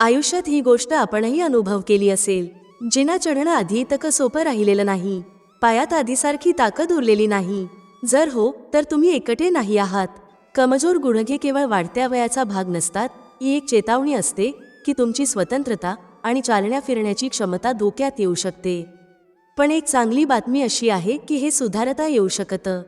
आयुष्यात ही गोष्ट आपणही अनुभव केली असेल. जिना चढणं आधी इतकं सोपं राहिलेलं नाही. पायात आधीसारखी ताकद उरलेली नाही. जर हो तर तुम्ही एकटे नाही आहात. कमजोर गुडघे केवळ वाढत्या वयाचा भाग नसतात. ही एक चेतावणी असते की तुमची स्वतंत्रता आणि चालण्या फिरण्याची क्षमता धोक्यात येऊ शकते. पण एक चांगली बातमी अशी आहे की हे सुधारता येऊ शकतं.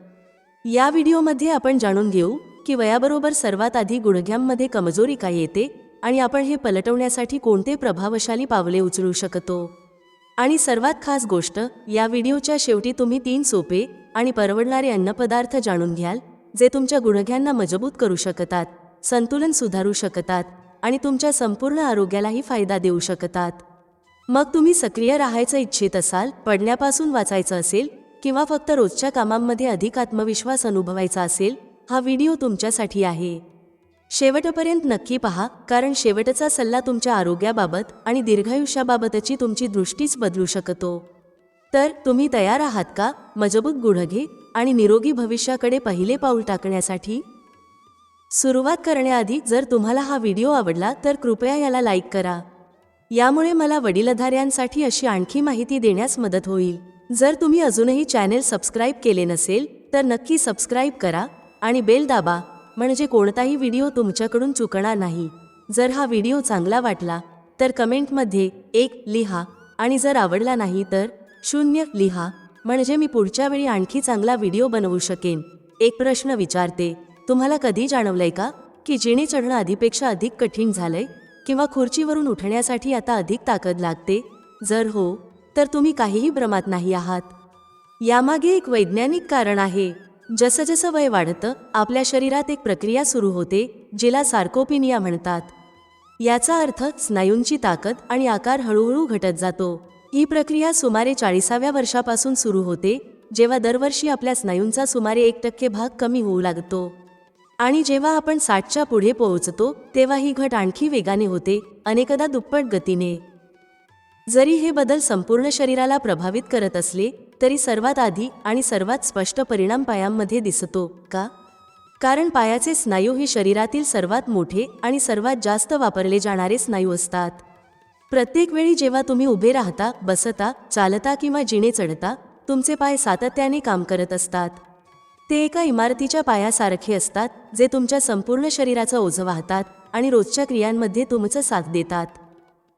या व्हिडिओमध्ये आपण जाणून घेऊ की वयाबरोबर सर्वात आधी गुडघ्यांमध्ये कमजोरी काय येते आणि आपण हे पलटवण्यासाठी कोणते प्रभावशाली पावले उचलू शकतो? आणि सर्वात खास गोष्ट या व्हिडिओच्या शेवटी तुम्ही तीन सोपे आणि परवडणारे अन्नपदार्थ जाणून घ्याल जे तुमच्या गुणघ्यांना मजबूत करू शकतात संतुलन सुधारू शकतात आणि तुमच्या संपूर्ण आरोग्यालाही फायदा देऊ शकतात. मग तुम्ही सक्रिय राहायचं इच्छित असाल पडण्यापासून वाचायचं असेल किंवा फक्त रोजच्या कामांमध्ये अधिक आत्मविश्वास अनुभवायचा असेल हा व्हिडिओ तुमच्यासाठी आहे. शेवटपर्यंत नक्की पहा कारण शेवटचा सल्ला तुमच्या आरोग्याबाबत आणि दीर्घायुष्याबाबतची तुमची दृष्टीच बदलू शकतो. तर तुम्ही तयार आहात का? मजबूत गुडघे आणि निरोगी भविष्याकडे पहिले पाऊल टाकण्यासाठी? सुरुवात करण्याआधी जर तुम्हाला हा व्हिडिओ आवडला तर कृपया याला लाईक करा. यामुळे मला वडीलधाऱ्यांसाठी अशी आणखी माहिती देण्यास मदत होईल. जर तुम्ही अजूनही चॅनेल सबस्क्राईब केले नसेल तर नक्की सबस्क्राईब करा आणि बेल दाबा. म्हणजे कोणताही व्हिडिओ तुमच्याकडून चुकणार नाही. जर हा व्हिडिओ चांगला वाटला तर कमेंटमध्ये एक लिहा आणि जर आवडला नाही तर शून्य लिहा. म्हणजे मी पुढच्या वेळी आणखी चांगला व्हिडिओ बनवू शकेन. एक प्रश्न विचारते तुम्हाला कधी जाणवलंय का की जिणे चढणं आधीपेक्षा अधिक कठीण झालंय? किंवा खुर्चीवरून उठण्यासाठी आता अधिक ताकद लागते? जर हो तर तुम्ही काहीही भ्रमात नाही आहात. यामागे एक वैज्ञानिक कारण आहे. जसं जसं वय वाढतं आपल्या शरीरात एक प्रक्रिया सुरू होते जिला सार्कोपिनिया म्हणतात. याचा अर्थ स्नायूंची ताकद आणि आकार हळूहळू घटत जातो. ही प्रक्रिया सुमारे चाळीसाव्या वर्षापासून सुरू होते जेव्हा दरवर्षी आपल्या स्नायूंचा सुमारे एक टक्के भाग कमी होऊ लागतो. आणि जेव्हा आपण साठच्या पुढे पोहोचतो तेव्हा ही घट आणखी वेगाने होते अनेकदा दुप्पट गतीने. जरी हे बदल संपूर्ण शरीराला प्रभावित करत असले तरी सर्वात आधी आणि सर्वात स्पष्ट परिणाम पायांमध्ये दिसतो का? कारण पायाचे स्नायू हे शरीरातील सर्वात मोठे आणि सर्वात जास्त वापरले जाणारे स्नायू असतात. प्रत्येक वेळी जेव्हा तुम्ही उभे राहता बसता चालता किंवा जिणे चढता तुमचे पाय सातत्याने काम करत असतात. ते एका इमारतीच्या पायासारखे असतात जे तुमच्या संपूर्ण शरीराचं ओझं वाहतात आणि रोजच्या क्रियांमध्ये तुमचं साथ देतात.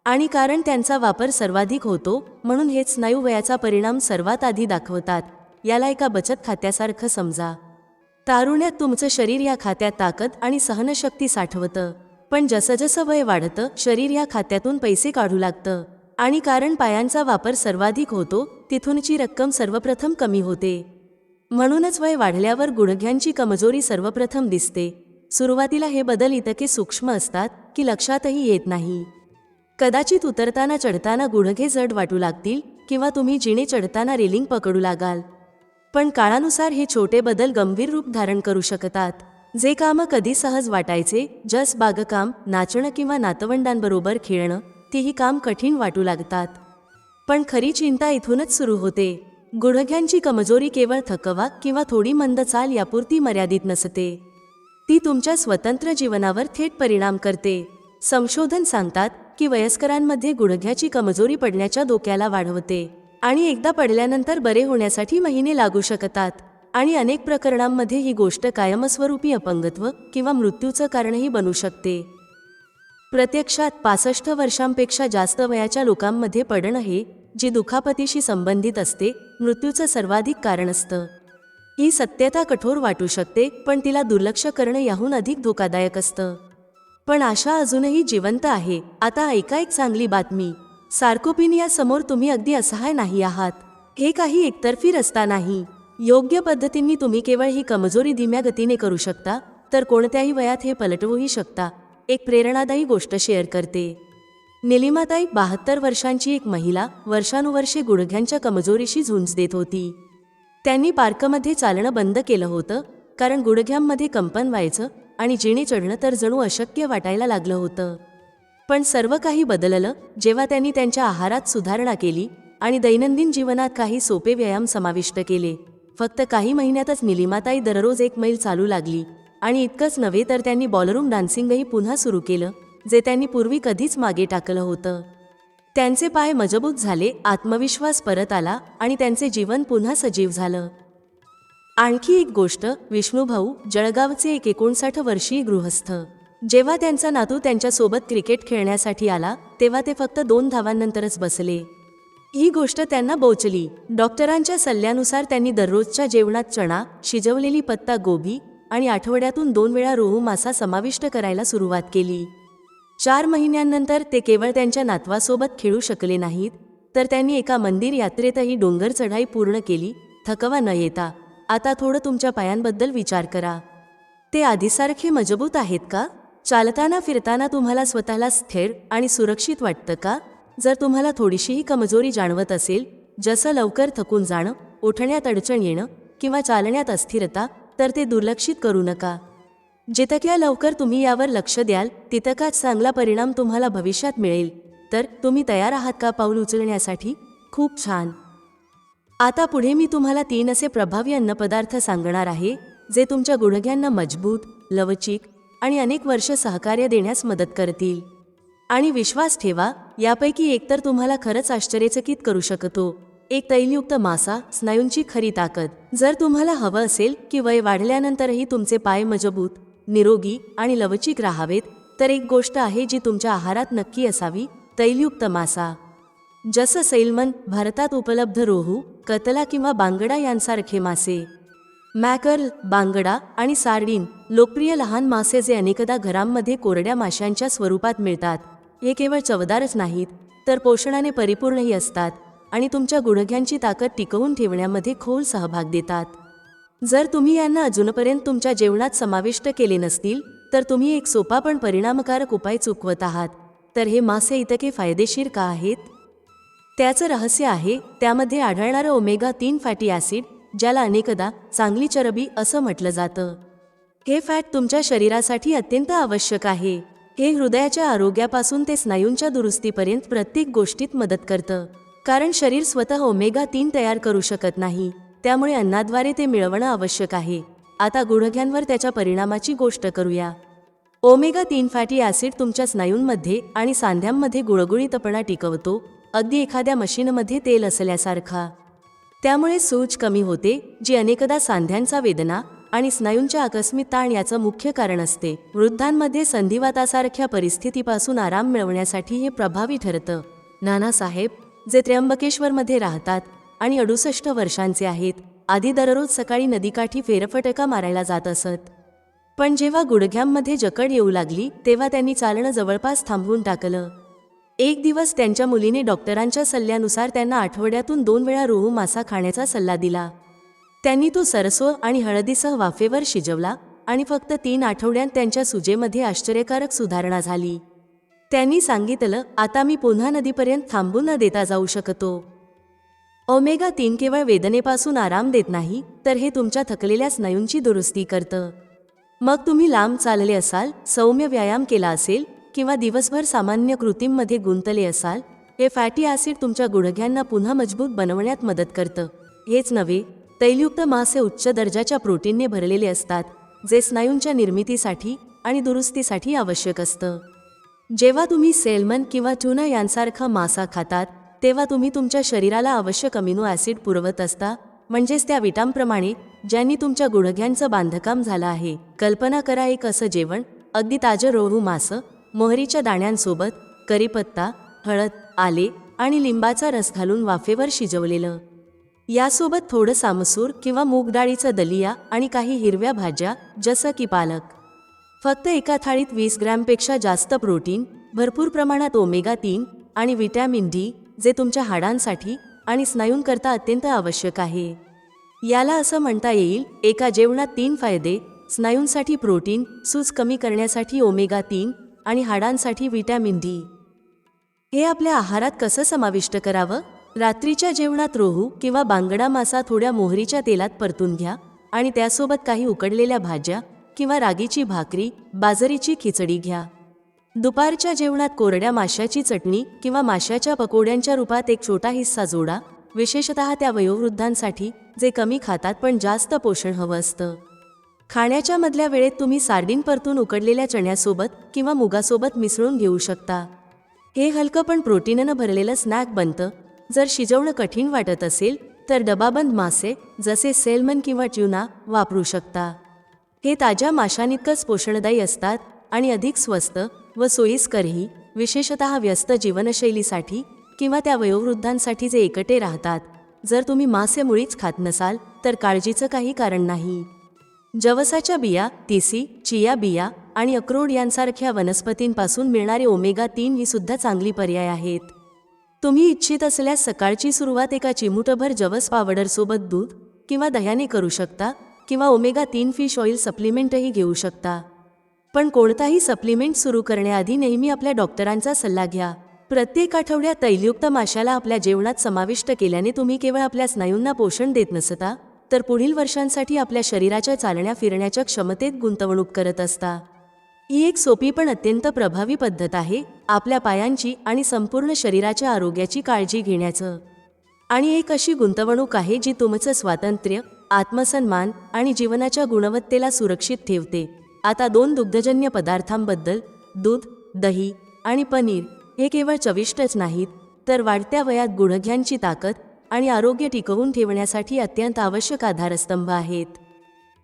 आणि कारण त्यांचा वापर सर्वाधिक होतो म्हणून हे स्नायू वयाचा परिणाम सर्वात आधी दाखवतात. याला एका बचत खात्यासारखं समजा. तारुण्यात तुमचं शरीर या खात्यात ताकद आणि सहनशक्ती साठवतं. पण जसंजसं वय वाढतं शरीर या खात्यातून पैसे काढू लागतं. आणि कारण पायांचा वापर सर्वाधिक होतो तिथूनची रक्कम सर्वप्रथम कमी होते. म्हणूनच वय वाढल्यावर गुडघ्यांची कमजोरी सर्वप्रथम दिसते. सुरुवातीला हे बदल इतके सूक्ष्म असतात की लक्षातही येत नाही. कदाचित उतरताना चढताना गुडघे जड वाटू लागतील किंवा तुम्ही जिने चढताना रेलिंग पकडू लागाल. पण काळानुसार हे छोटे बदल गंभीर रूप धारण करू शकतात. जे कामं कधी सहज वाटायचे जस बागकाम नाचणं किंवा नातवंडांबरोबर खेळणं तेही काम कठीण वाटू लागतात. पण खरी चिंता इथूनच सुरू होते. गुडघ्यांची कमजोरी केवळ थकवा किंवा थोडी मंद चाल यापुरती मर्यादित नसते. ती तुमच्या स्वतंत्र जीवनावर थेट परिणाम करते. संशोधन सांगतात की वयस्करांमध्ये गुडघ्याची कमजोरी पडण्याच्या धोक्याला वाढवते आणि एकदा पडल्यानंतर बरे होण्यासाठी महिने लागू शकतात. आणि अनेक प्रकरणांमध्ये ही गोष्ट कायमस्वरूपी अपंगत्व किंवा मृत्यूचं कारणही बनू शकते. प्रत्यक्षात पासष्ट वर्षांपेक्षा जास्त वयाच्या लोकांमध्ये पडणं हे जे दुखापतीशी संबंधित असते मृत्यूचं सर्वाधिक कारण असतं. ही सत्यता कठोर वाटू शकते पण तिला दुर्लक्ष करणं याहून अधिक धोकादायक असतं. पण आशा अजूनही जिवंत आहे. आता ऐका एक चांगली बातमी. सार्कोपिनिया समोर तुम्ही अगदी असहाय नाही आहात. हे काही एकतर्फी रस्ता नाही. योग्य पद्धतींनी तुम्ही केवळ ही कमजोरी धीम्या गतीने करू शकता तर कोणत्याही वयात हे पलटवूही शकता. एक प्रेरणादायी गोष्ट शेअर करते. निलिमाताई बहात्तर वर्षांची एक महिला वर्षानुवर्षे गुडघ्यांच्या कमजोरीशी झुंज देत होती. त्यांनी पार्कमध्ये चालणं बंद केलं होतं कारण गुडघ्यांमध्ये कंपन व्हायचं आणि जिणे चढणं तर जणू अशक्य वाटायला लागलं होतं. पण सर्व काही बदललं जेव्हा त्यांनी त्यांच्या आहारात सुधारणा केली आणि दैनंदिन जीवनात काही सोपे व्यायाम समाविष्ट केले. फक्त काही महिन्यातच निलिमाताई दररोज एक मैल चालू लागली आणि इतकंच नव्हे तर त्यांनी बॉलरूम डान्सिंगही पुन्हा सुरू केलं जे त्यांनी पूर्वी कधीच मागे टाकलं होतं. त्यांचे पाय मजबूत झाले आत्मविश्वास परत आला आणि त्यांचे जीवन पुन्हा सजीव झालं. आणखी एक गोष्ट विष्णूभाऊ जळगावचे एक एकोणसाठ वर्षीय गृहस्थ. जेव्हा त्यांचा नातू त्यांच्यासोबत क्रिकेट खेळण्यासाठी आला तेव्हा ते फक्त दोन धावांनंतरच बसले. ही गोष्ट त्यांना बोचली. डॉक्टरांच्या सल्ल्यानुसार त्यांनी दररोजच्या जेवणात चणा शिजवलेली पत्ता गोबी आणि आठवड्यातून दोन वेळा रोहू मासा समाविष्ट करायला सुरुवात केली. चार महिन्यांनंतर ते केवळ त्यांच्या नातवासोबत खेळू शकले नाहीत तर त्यांनी एका मंदिर यात्रेतही डोंगर चढाई पूर्ण केली थकवा न येता. आता थोडं तुमच्या पायांबद्दल विचार करा. ते आधीसारखे मजबूत आहेत का? चालताना फिरताना तुम्हाला स्वतःला स्थिर आणि सुरक्षित वाटतं का? जर तुम्हाला थोडीशीही कमजोरी जाणवत असेल जसं लवकर थकून जाणं उठण्यात अडचण येणं किंवा चालण्यात अस्थिरता तर ते दुर्लक्षित करू नका. जितक्या लवकर तुम्ही यावर लक्ष द्याल तितकाच चांगला परिणाम तुम्हाला भविष्यात मिळेल. तर तुम्ही तयार आहात का पाऊल उचलण्यासाठी? खूप छान. आता पुढे मी तुम्हाला तीन असे प्रभावी अन्नपदार्थ सांगणार आहे जे तुमच्या गुडघ्यांना मजबूत लवचिक आणि अनेक वर्ष सहकार्य देण्यास मदत करतील. आणि विश्वास ठेवा यापैकी एकतर तुम्हाला खरंच आश्चर्यचकित करू शकतो. एक तैलयुक्त मासा स्नायूंची खरी ताकद. जर तुम्हाला हवं असेल की वय वाढल्यानंतरही तुमचे पाय मजबूत निरोगी आणि लवचिक राहावेत तर एक गोष्ट आहे जी तुमच्या आहारात नक्की असावी तैलयुक्त मासा. जसं सैलमन भारतात उपलब्ध रोहू कतला किंवा बांगडा यांसारखे मासे. मॅकर्ल बांगडा आणि सार्डिन लोकप्रिय लहान मासे जे अनेकदा घरांमध्ये कोरड्या माशांच्या स्वरूपात मिळतात. हे केवळ चवदारच नाहीत तर पोषणाने परिपूर्णही असतात आणि तुमच्या गुडघ्यांची ताकद टिकवून ठेवण्यामध्ये खोल सहभाग देतात. जर तुम्ही यांना अजूनपर्यंत तुमच्या जेवणात समाविष्ट केले नसतील तर तुम्ही एक सोपा पण परिणामकारक उपाय चुकवत आहात. तर हे मासे इतके फायदेशीर का आहेत? त्याचं रहस्य आहे त्यामध्ये आढळणारं ओमेगा तीन फॅटी ॲसिड ज्याला अनेकदा चांगली चरबी असं म्हटलं जातं. हे फॅट तुमच्या शरीरासाठी अत्यंत आवश्यक आहे. हे हृदयाच्या आरोग्यापासून ते स्नायूंच्या दुरुस्तीपर्यंत प्रत्येक गोष्टीत मदत करतं. कारण शरीर स्वतः ओमेगा तीन तयार करू शकत नाही. त्यामुळे अन्नाद्वारे ते मिळवणं आवश्यक आहे. आता गुडघ्यांवर त्याच्या परिणामाची गोष्ट करूया. ओमेगा तीन फॅटी ॲसिड तुमच्या स्नायूंमध्ये आणि सांध्यांमध्ये गुळगुळीतपणा टिकवतो अगदी एखाद्या मशीनमध्ये तेल असल्यासारखा. त्यामुळे सूज कमी होते जी अनेकदा सांध्यांचा वेदना आणि स्नायूंच्या आकस्मिक ताण याचं मुख्य कारण असते. वृद्धांमध्ये संधिवातासारख्या परिस्थितीपासून आराम मिळवण्यासाठी हे प्रभावी ठरतं. नानासाहेब जे त्र्यंबकेश्वरमध्ये राहतात आणि अडुसष्ट वर्षांचे आहेत आधी दररोज सकाळी नदीकाठी फेरफटका मारायला जात असत. पण जेव्हा गुडघ्यांमध्ये जकड येऊ लागली तेव्हा त्यांनी चालणं जवळपास थांबवून टाकलं. एक दिवस त्यांच्या मुलीने डॉक्टरांच्या सल्ल्यानुसार त्यांना आठवड्यातून दोन वेळा रोहू मासा खाण्याचा सल्ला दिला. त्यांनी तो सरसो आणि हळदीसह वाफेवर शिजवला आणि फक्त तीन आठवड्यांत त्यांच्या सुजेमध्ये आश्चर्यकारक सुधारणा झाली. त्यांनी सांगितलं आता मी पुन्हा नदीपर्यंत थांबून न देता जाऊ शकतो. ओमेगा तीन केवळ वेदनेपासून आराम देत नाही तर हे तुमच्या थकलेल्या स्नायूंची दुरुस्ती करतं. मग तुम्ही लांब चालले असाल सौम्य व्यायाम केला असेल किंवा दिवसभर सामान्य कृतींमध्ये गुंतले असाल हे फॅटी ॲसिड तुमच्या गुडघ्यांना पुन्हा मजबूत बनवण्यात मदत करतं. हेच नव्हे तैलयुक्त मासे उच्च दर्जाच्या प्रोटीनने भरलेले असतात जे स्नायूंच्या निर्मितीसाठी आणि दुरुस्तीसाठी आवश्यक असतं. जेव्हा तुम्ही सेल्मन किंवा ट्युना यांसारखा मासा खातात तेव्हा तुम्ही तुमच्या शरीराला आवश्यक अमिनो ॲसिड पुरवत असता म्हणजेच त्या विटांप्रमाणे ज्यांनी तुमच्या गुडघ्यांचं बांधकाम झालं आहे. कल्पना करा एक असं जेवण अगदी ताजं रोहू मासं मोहरीच्या दाण्यांसोबत करीपत्ता हळद आले आणि लिंबाचा रस घालून वाफेवर शिजवलेलं. यासोबत थोडं सामसूर किंवा मूगडाळीचं दलिया आणि काही हिरव्या भाज्या जसं की पालक. फक्त एका थाळीत वीस ग्रॅमपेक्षा जास्त प्रोटीन भरपूर प्रमाणात ओमेगा तीन आणि विटॅमिन डी जे तुमच्या हाडांसाठी आणि स्नायूंकरता अत्यंत आवश्यक आहे. याला असं म्हणता येईल एका जेवणात तीन फायदे स्नायूंसाठी प्रोटीन सूज कमी करण्यासाठी ओमेगा तीन आणि हाडांसाठी व्हिटॅमिन डी. हे आपल्या आहारात कसं समाविष्ट करावं? रात्रीच्या जेवणात रोहू किंवा बांगडा मासा थोड्या मोहरीच्या तेलात परतून घ्या आणि त्यासोबत काही उकडलेल्या भाज्या किंवा रागीची भाकरी बाजरीची खिचडी घ्या. दुपारच्या जेवणात कोरड्या माशाची चटणी किंवा माशाच्या पकोड्यांच्या रूपात एक छोटा हिस्सा जोडा. विशेषतः त्या वयोवृद्धांसाठी जे कमी खातात पण जास्त पोषण हवं असतं. खाण्याच्या मधल्या वेळेत तुम्ही सार्डिन परतून उकडलेल्या चण्यासोबत किंवा मुगासोबत मिसळून घेऊ शकता. हे हलकं पण प्रोटीननं भरलेलं स्नॅक बनतं. जर शिजवणं कठीण वाटत असेल तर डबाबंद मासे जसे सेल्मन किंवा ट्युना वापरू शकता. हे ताज्या माशांइतकंच पोषणदायी असतात आणि अधिक स्वस्त व सोयीस्करही विशेषतः व्यस्त जीवनशैलीसाठी किंवा त्या वयोवृद्धांसाठी जे एकटे राहतात. जर तुम्ही मासे मुळीच खात नसाल तर काळजीचं काही कारण नाही. जवसाच्या बिया तिसी चिया बिया आणि अक्रोड यांसारख्या वनस्पतींपासून मिळणारे ओमेगा तीन ही सुद्धा चांगली पर्याय आहेत. तुम्ही इच्छित असल्यास सकाळची सुरुवात एका चिमूटभर जवस पावडरसोबत दूध किंवा दह्याने करू शकता किंवा ओमेगा तीन फिश ऑइल सप्लिमेंटही घेऊ शकता. पण कोणताही सप्लिमेंट सुरू करण्याआधी नेहमी आपल्या डॉक्टरांचा सल्ला घ्या. प्रत्येक आठवड्यात तैलयुक्त माशाला आपल्या जेवणात समाविष्ट केल्याने तुम्ही केवळ आपल्या स्नायूंना पोषण देत नसता? तर पुढील वर्षांसाठी आपल्या शरीराच्या चालण्या फिरण्याच्या क्षमतेत गुंतवणूक करत असता. ही एक सोपी पण अत्यंत प्रभावी पद्धत आहे आपल्या पायांची आणि संपूर्ण शरीराच्या आरोग्याची काळजी घेण्याचं. आणि एक अशी गुंतवणूक आहे जी तुमचं स्वातंत्र्य आत्मसन्मान आणि जीवनाच्या गुणवत्तेला सुरक्षित ठेवते. आता दोन दुग्धजन्य पदार्थांबद्दल दूध दही आणि पनीर हे केवळ चविष्टच नाहीत तर वाढत्या वयात गुडघ्यांची ताकद आणि आरोग्य टिकवून ठेवण्यासाठी अत्यंत आवश्यक आधारस्तंभ आहेत.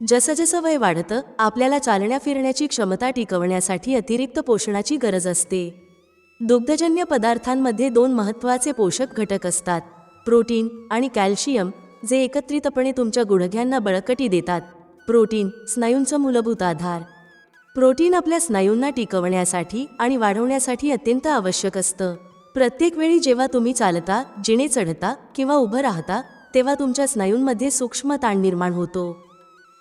जसं जसं वय वाढतं आपल्याला चालण्या फिरण्याची क्षमता टिकवण्यासाठी अतिरिक्त पोषणाची गरज असते. दुग्धजन्य पदार्थांमध्ये दोन महत्त्वाचे पोषक घटक असतात प्रोटीन आणि कॅल्शियम जे एकत्रितपणे तुमच्या गुडघ्यांना बळकटी देतात. प्रोटीन स्नायूंचा मूलभूत आधार. प्रोटीन आपल्या स्नायूंना टिकवण्यासाठी आणि वाढवण्यासाठी अत्यंत आवश्यक असतं. प्रत्येक वेळी जेव्हा तुम्ही चालता जिणे चढता किंवा उभं राहता तेव्हा तुमच्या स्नायूंमध्ये सूक्ष्म ताण निर्माण होतो.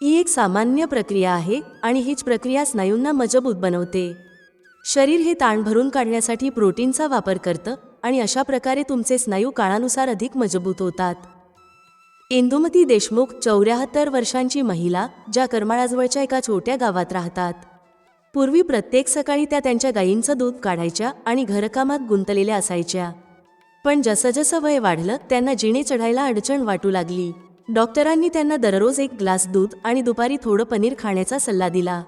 ही एक सामान्य प्रक्रिया आहे आणि हीच प्रक्रिया स्नायूंना मजबूत बनवते. शरीर हे ताण भरून काढण्यासाठी प्रोटीनचा वापर करतं आणि अशा प्रकारे तुमचे स्नायू काळानुसार अधिक मजबूत होतात. इंदुमती देशमुख चौऱ्याहत्तर वर्षांची महिला ज्या करमाळाजवळच्या एका छोट्या गावात राहतात. पूर्वी प्रत्येक सकाळी त्या त्यांच्या गायींचं दूध काढायच्या आणि घरकामात गुंतलेल्या असायच्या. पण जसं जसं वय वाढलं त्यांना जिणे चढायला अडचण वाटू लागली. डॉक्टरांनी त्यांना दररोज एक ग्लास दूध आणि दुपारी थोडं पनीर खाण्याचा सल्ला दिला.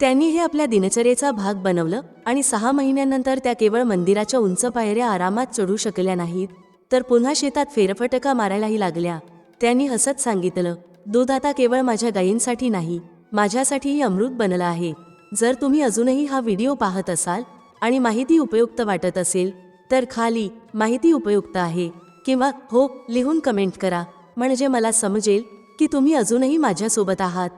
त्यांनी हे आपल्या दिनचर्येचा भाग बनवलं आणि सहा महिन्यानंतर त्या केवळ मंदिराच्या उंच पायऱ्या आरामात चढू शकल्या नाहीत तर पुन्हा शेतात फेरफटका मारायलाही लागल्या. त्यांनी हसत सांगितलं दूध आता केवळ माझ्या गायींसाठी नाही माझ्यासाठीही अमृत बनलं आहे. जर तुम्ही अजूनही हा व्हिडिओ पाहत असाल आणि माहिती उपयुक्त वाटत असेल तर खाली माहिती उपयुक्त आहे किंवा हो लिहून कमेंट करा. म्हणजे मला समजेल की तुम्ही अजूनही माझ्यासोबत आहात.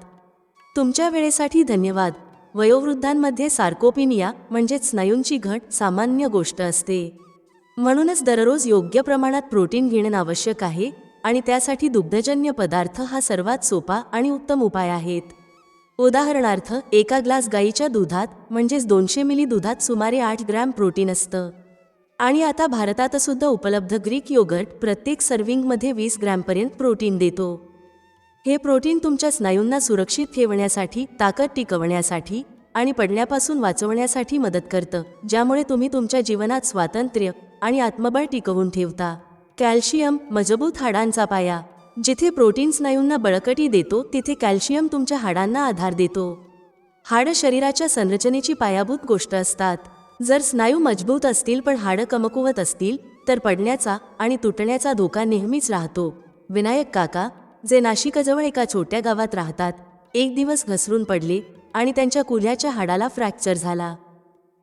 तुमच्या वेळेसाठी धन्यवाद. वयोवृद्धांमध्ये सार्कोपिनिया म्हणजेच स्नायूंची घट सामान्य गोष्ट असते. म्हणूनच दररोज योग्य प्रमाणात प्रोटीन घेणं आवश्यक आहे आणि त्यासाठी दुग्धजन्य पदार्थ हा सर्वात सोपा आणि उत्तम उपाय आहेत. उदाहरणार्थ एका ग्लास गाईच्या दुधात म्हणजेच दोनशे मिली दुधात सुमारे आठ ग्रॅम प्रोटीन असतं. आणि आता भारतात सुद्धा उपलब्ध ग्रीक योगर्ट प्रत्येक सर्विंगमध्ये वीस ग्रॅमपर्यंत प्रोटीन देतो. हे प्रोटीन तुमच्या स्नायूंना सुरक्षित ठेवण्यासाठी ताकद टिकवण्यासाठी आणि पडण्यापासून वाचवण्यासाठी मदत करतं ज्यामुळे तुम्ही तुमच्या जीवनात स्वातंत्र्य आणि आत्मबळ टिकवून ठेवता. कॅल्शियम मजबूत हाडांचा पाया जिथे प्रोटीन स्नायूंना बळकटी देतो तिथे कॅल्शियम तुमच्या हाडांना आधार देतो. हाडं शरीराच्या संरचनेची पायाभूत गोष्ट असतात. जर स्नायू मजबूत असतील पण हाडं कमकुवत असतील तर पडण्याचा आणि तुटण्याचा धोका नेहमीच राहतो. विनायक काका जे नाशिकजवळ एका छोट्या गावात राहतात एक दिवस घसरून पडले आणि त्यांच्या कुल्याच्या हाडाला फ्रॅक्चर झाला.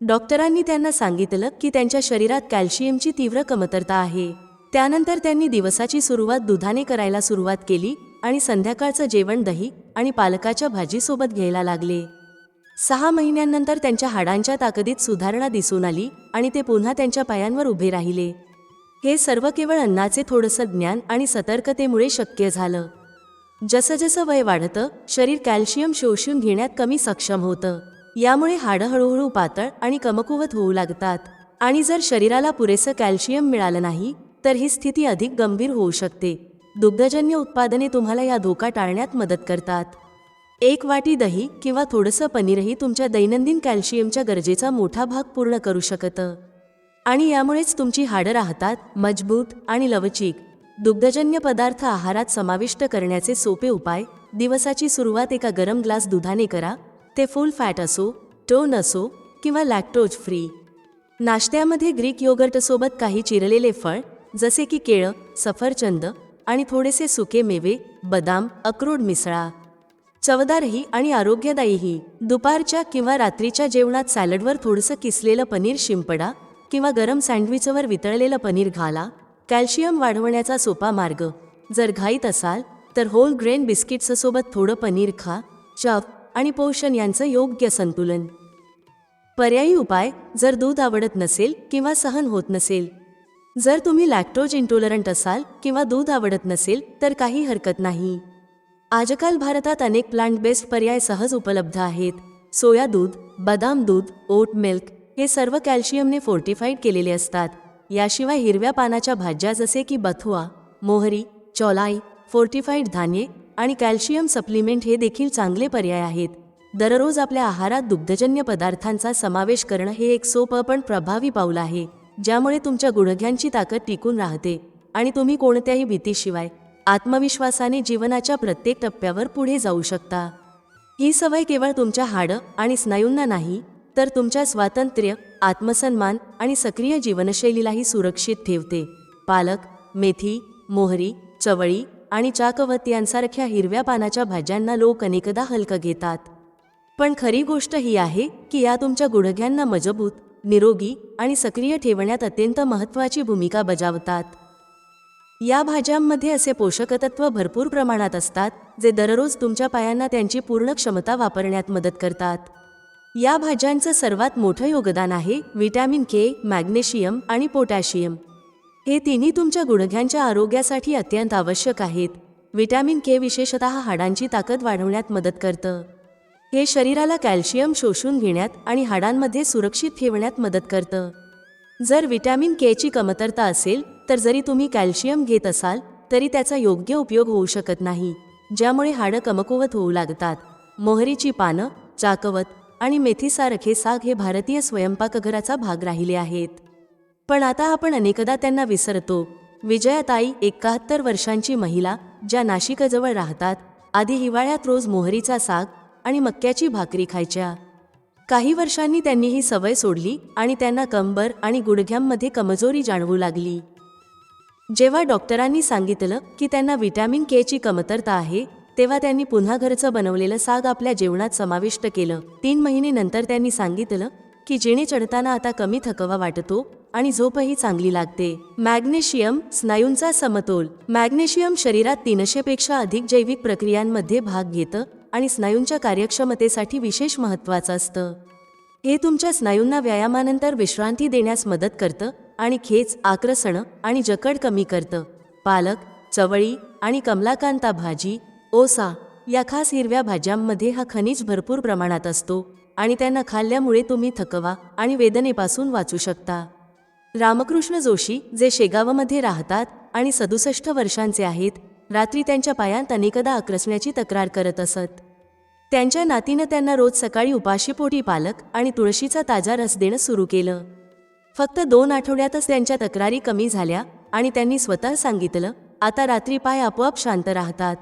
डॉक्टरांनी त्यांना सांगितलं की त्यांच्या शरीरात कॅल्शियमची तीव्र कमतरता आहे. त्यानंतर त्यांनी दिवसाची सुरुवात दुधाने करायला सुरुवात केली आणि संध्याकाळचं जेवण दही आणि पालकाच्या भाजीसोबत घ्यायला लागले. सहा महिन्यांनंतर त्यांच्या हाडांच्या ताकदीत सुधारणा दिसून आली आणि ते पुन्हा त्यांच्या पायांवर उभे राहिले. हे सर्व केवळ अन्नाचे थोडंसं ज्ञान आणि सतर्कतेमुळे शक्य झालं. जसं जसं वय वाढतं शरीर कॅल्शियम शोषून घेण्यात कमी सक्षम होतं. यामुळे हाडं हळूहळू पातळ आणि कमकुवत होऊ लागतात. आणि जर शरीराला पुरेसं कॅल्शियम मिळालं नाही तर ही स्थिती अधिक गंभीर होऊ शकते. दुग्धजन्य उत्पादने तुम्हाला या धोका टाळण्यात मदत करतात. एक वाटी दही किंवा थोडंसं पनीरही तुमच्या दैनंदिन कॅल्शियमच्या गरजेचा मोठा भाग पूर्ण करू शकतं. आणि यामुळेच तुमची हाडं राहतात मजबूत आणि लवचिक. दुग्धजन्य पदार्थ आहारात समाविष्ट करण्याचे सोपे उपाय दिवसाची सुरुवात एका गरम ग्लास दुधाने करा ते फुल फॅट असो टोन असो किंवा लॅक्टोज फ्री. नाश्त्यामध्ये ग्रीक योगर्टसोबत काही चिरलेले फळ जसे की केळं सफरचंद आणि थोडेसे सुके मेवे बदाम अक्रोड मिसळा. चवदारही आणि आरोग्यदायीही. दुपारच्या किंवा रात्रीच्या जेवणात सॅलडवर थोडंसं किसलेलं पनीर शिंपडा किंवा गरम सँडविचवर वितळलेलं पनीर घाला. कॅल्शियम वाढवण्याचा सोपा मार्ग. जर घाईत असाल तर होल ग्रेन बिस्किट्ससोबत थोडं पनीर खा. चव आणि पोषण यांचं योग्य संतुलन. पर्यायी उपाय जर दूध आवडत नसेल किंवा सहन होत नसेल जर तुम्ही लॅक्टोज इंटॉलरंट असाल किंवा दूध आवडत नसेल तर काही हरकत नाही. आजकाल भारतात अनेक प्लांट बेस्ड पर्याय सहज उपलब्ध आहेत. सोया दूध बदाम दूध ओट मिल्क हे सर्व कॅल्शियमने फोर्टिफाईड केलेले असतात. याशिवाय हिरव्या पानाच्या भाज्या जसे की बथुआ मोहरी चौलाई फोर्टिफाईड धान्ये आणि कॅल्शियम सप्लिमेंट हे देखील चांगले पर्याय आहेत. दररोज आपल्या आहारात दुग्धजन्य पदार्थांचा समावेश करणं हे एक सोपं पण प्रभावी पाऊल आहे. ज्यामुळे तुमच्या गुडघ्यांची ताकद टिकून राहते आणि तुम्ही कोणत्याही भीतीशिवाय आत्मविश्वासाने जीवनाच्या प्रत्येक टप्प्यावर पुढे जाऊ शकता. ही सवय केवळ तुमच्या हाडं आणि स्नायूंना नाही तर तुमच्या स्वातंत्र्य आत्मसन्मान आणि सक्रिय जीवनशैलीलाही सुरक्षित ठेवते. पालक मेथी मोहरी चवळी आणि चाकवत यांसारख्या हिरव्या पानाच्या भाज्यांना लोक अनेकदा हलकं घेतात. पण खरी गोष्ट ही आहे की या तुमच्या गुडघ्यांना मजबूत निरोगी आणि सक्रिय ठेवण्यात अत्यंत महत्त्वाची भूमिका बजावतात. या भाज्यांमध्ये असे पोषकतत्व भरपूर प्रमाणात असतात जे दररोज तुमच्या पायांना त्यांची पूर्ण क्षमता वापरण्यात मदत करतात. या भाज्यांचं सर्वात मोठं योगदान आहे व्हिटॅमिन के मॅग्नेशियम आणि पोटॅशियम. हे तिन्ही तुमच्या गुडघ्यांच्या आरोग्यासाठी अत्यंत आवश्यक आहेत. व्हिटॅमिन के विशेषतः हाडांची ताकद वाढवण्यात मदत करतं. हे शरीराला कॅल्शियम शोषून घेण्यात आणि हाडांमध्ये सुरक्षित ठेवण्यात मदत करतं. जर विटॅमिन केची कमतरता असेल तर जरी तुम्ही कॅल्शियम घेत असाल तरी त्याचा योग्य उपयोग होऊ शकत नाही ज्यामुळे हाडं कमकुवत होऊ लागतात. मोहरीची पानं चाकवत आणि मेथीसारखे साग हे भारतीय स्वयंपाकघराचा भाग राहिले आहेत. पण आता आपण अनेकदा त्यांना विसरतो. विजयाताई एकाहत्तर वर्षांची महिला ज्या नाशिकजवळ राहतात आधी हिवाळ्यात रोज मोहरीचा साग आणि मक्याची भाकरी खायच्या. काही वर्षांनी त्यांनी ही सवय सोडली आणि त्यांना कंबर आणि गुडघ्यांमध्ये कमजोरी जाणवू लागली. जेव्हा डॉक्टरांनी सांगितलं की त्यांना विटॅमिन केची कमतरता आहे तेव्हा त्यांनी पुन्हा घरचं बनवलेलं साग आपल्या जेवणात समाविष्ट केलं. तीन महिने नंतर त्यांनी सांगितलं की जिणे चढताना आता कमी थकवा वाटतो आणि झोपही चांगली लागते. मॅग्नेशियम स्नायूंचा समतोल. मॅग्नेशियम शरीरात तीनशेपेक्षा अधिक जैविक प्रक्रियांमध्ये भाग घेतं आणि स्नायूंच्या कार्यक्षमतेसाठी विशेष महत्त्वाचं असतं. हे तुमच्या स्नायूंना व्यायामानंतर विश्रांती देण्यास मदत करतं आणि खेच आक्रसणं आणि जकड कमी करतं. पालक चवळी आणि कमलाकांता भाजी ओसा या खास हिरव्या भाज्यांमध्ये हा खनिज भरपूर प्रमाणात असतो आणि त्यांना खाल्ल्यामुळे तुम्ही थकवा आणि वेदनेपासून वाचू शकता. रामकृष्ण जोशी जे शेगावमध्ये राहतात आणि सदुसष्ट वर्षांचे आहेत रात्री त्यांच्या पायांत अनेकदा आक्रसण्याची तक्रार करत असत. त्यांच्या नातीनं त्यांना रोज सकाळी उपाशीपोटी पालक आणि तुळशीचा ताजा रस देणं सुरू केलं. फक्त दोन आठवड्यातच त्यांच्या तक्रारी कमी झाल्या आणि त्यांनी स्वतः सांगितलं आता रात्री पाय आपोआप शांत राहतात.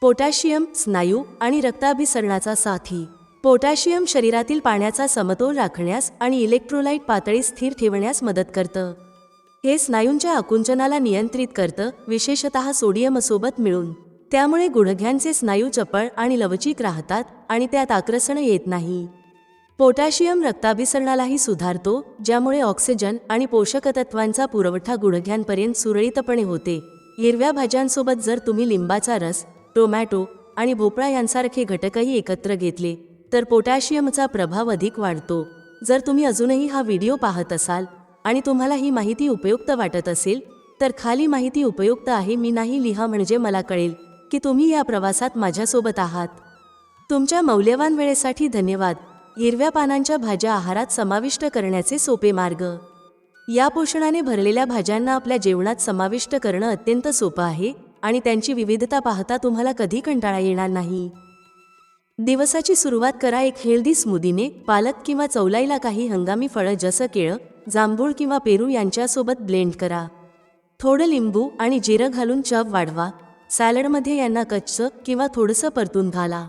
पोटॅशियम स्नायू आणि रक्ताभिसरणाचा साथी. पोटॅशियम शरीरातील पाण्याचा समतोल राखण्यास आणि इलेक्ट्रोलाइट पातळी स्थिर ठेवण्यास मदत करतं. हे स्नायूंच्या आकुंचनाला नियंत्रित करतं विशेषतः सोडियमसोबत मिळून. त्यामुळे गुडघ्यांचे स्नायू चपळ आणि लवचिक राहतात आणि त्यात आक्रसण येत नाही. पोटॅशियम रक्ताभिसरणालाही सुधारतो ज्यामुळे ऑक्सिजन आणि पोषकतत्वांचा पुरवठा गुडघ्यांपर्यंत सुरळीतपणे होते. हिरव्या भाज्यांसोबत जर तुम्ही लिंबाचा रस टोमॅटो आणि भोपळा यांसारखे घटकही एकत्र घेतले तर पोटॅशियमचा प्रभाव अधिक वाढतो. जर तुम्ही अजूनही हा व्हिडिओ पाहत असाल आणि तुम्हाला ही माहिती उपयुक्त वाटत असेल तर खाली माहिती उपयुक्त आहे मी नाही लिहा म्हणजे मला कळेल की तुम्ही या प्रवासात माझ्यासोबत आहात. तुमच्या मौल्यवान वेळेसाठी धन्यवाद. हिरव्या पानांच्या भाज्या आहारात समाविष्ट करण्याचे सोपे मार्ग. या पोषणाने भरलेल्या भाज्यांना आपल्या जेवणात समाविष्ट करणं अत्यंत सोपं आहे आणि त्यांची विविधता पाहता तुम्हाला कधी कंटाळा येणार नाही. दिवसाची सुरुवात करा एक हेल्दी स्मूदीने पालक किंवा चौलाईला काही हंगामी फळं जसं केळं जांभूळ किंवा पेरू यांच्यासोबत ब्लेंड करा. थोडं लिंबू आणि जिरं घालून चव वाढवा. सॅलडमध्ये यांना कच्चं किंवा थोडंसं परतून घाला.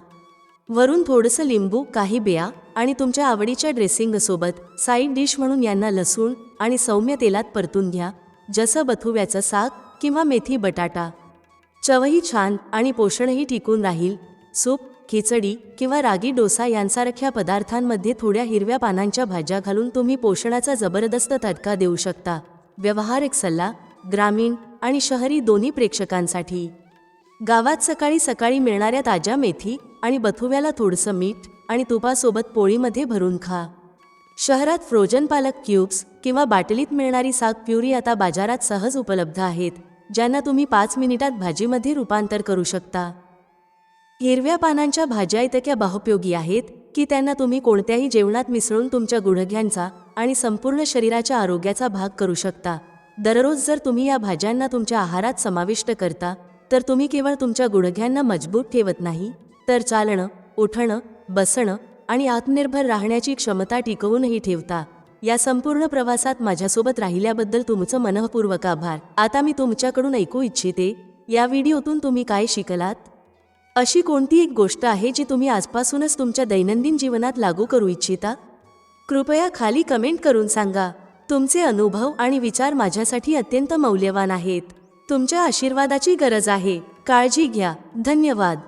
वरून थोडंसं लिंबू काही बिया आणि तुमच्या आवडीच्या ड्रेसिंगसोबत साईड डिश म्हणून यांना लसूण आणि सौम्य तेलात परतून घ्या. जसं बथुव्याचं साग किंवा मेथी बटाटा. चवही छान आणि पोषणही टिकून राहील. सूप खिचडी किंवा रागी डोसा यांसारख्या पदार्थांमध्ये थोड्या हिरव्या पानांच्या भाज्या घालून तुम्ही पोषणाचा जबरदस्त तडका देऊ शकता. व्यवहारिक सल्ला ग्रामीण आणि शहरी दोन्ही प्रेक्षकांसाठी. गावात सकाळी सकाळी मिळणाऱ्या ताज्या मेथी आणि बथुव्याला थोडंसं मीठ आणि तुपासोबत पोळीमध्ये भरून खा. शहरात फ्रोजन पालक क्यूब्स किंवा बाटलीत मिळणारी साग प्युरी आता बाजारात सहज उपलब्ध आहेत ज्यांना तुम्ही पाच मिनिटात भाजीमध्ये रूपांतर करू शकता. हिरव्या पानांच्या भाज्या इतक्या बाहुपयोगी आहेत की त्यांना तुम्ही कोणत्याही जेवणात मिसळून तुमच्या गुडघ्यांचा आणि संपूर्ण शरीराच्या आरोग्याचा भाग करू शकता. दररोज जर तुम्ही या भाज्यांना तुमच्या आहारात समाविष्ट करता तर तुम्ही केवळ तुमच्या गुडघ्यांना मजबूत ठेवत नाही तर चालणं उठणं बसणं आणि आत्मनिर्भर राहण्याची क्षमता टिकवूनही ठेवता. या संपूर्ण प्रवासात माझ्यासोबत राहिल्याबद्दल तुमचं मनःपूर्वक आभार. आता मी तुमच्याकडून ऐकू इच्छिते या व्हिडिओतून तुम्ही काय शिकलात? अशी कोणती एक गोष्ट आहे जी तुम्ही आजपासूनच तुमच्या दैनंदिन जीवनात लागू करू इच्छिता? कृपया खाली कमेंट करून सांगा. तुमचे अनुभव आणि विचार माझ्यासाठी अत्यंत मौल्यवान आहेत. तुमच्या आशीर्वादाची गरज आहे. काळजी घ्या. धन्यवाद.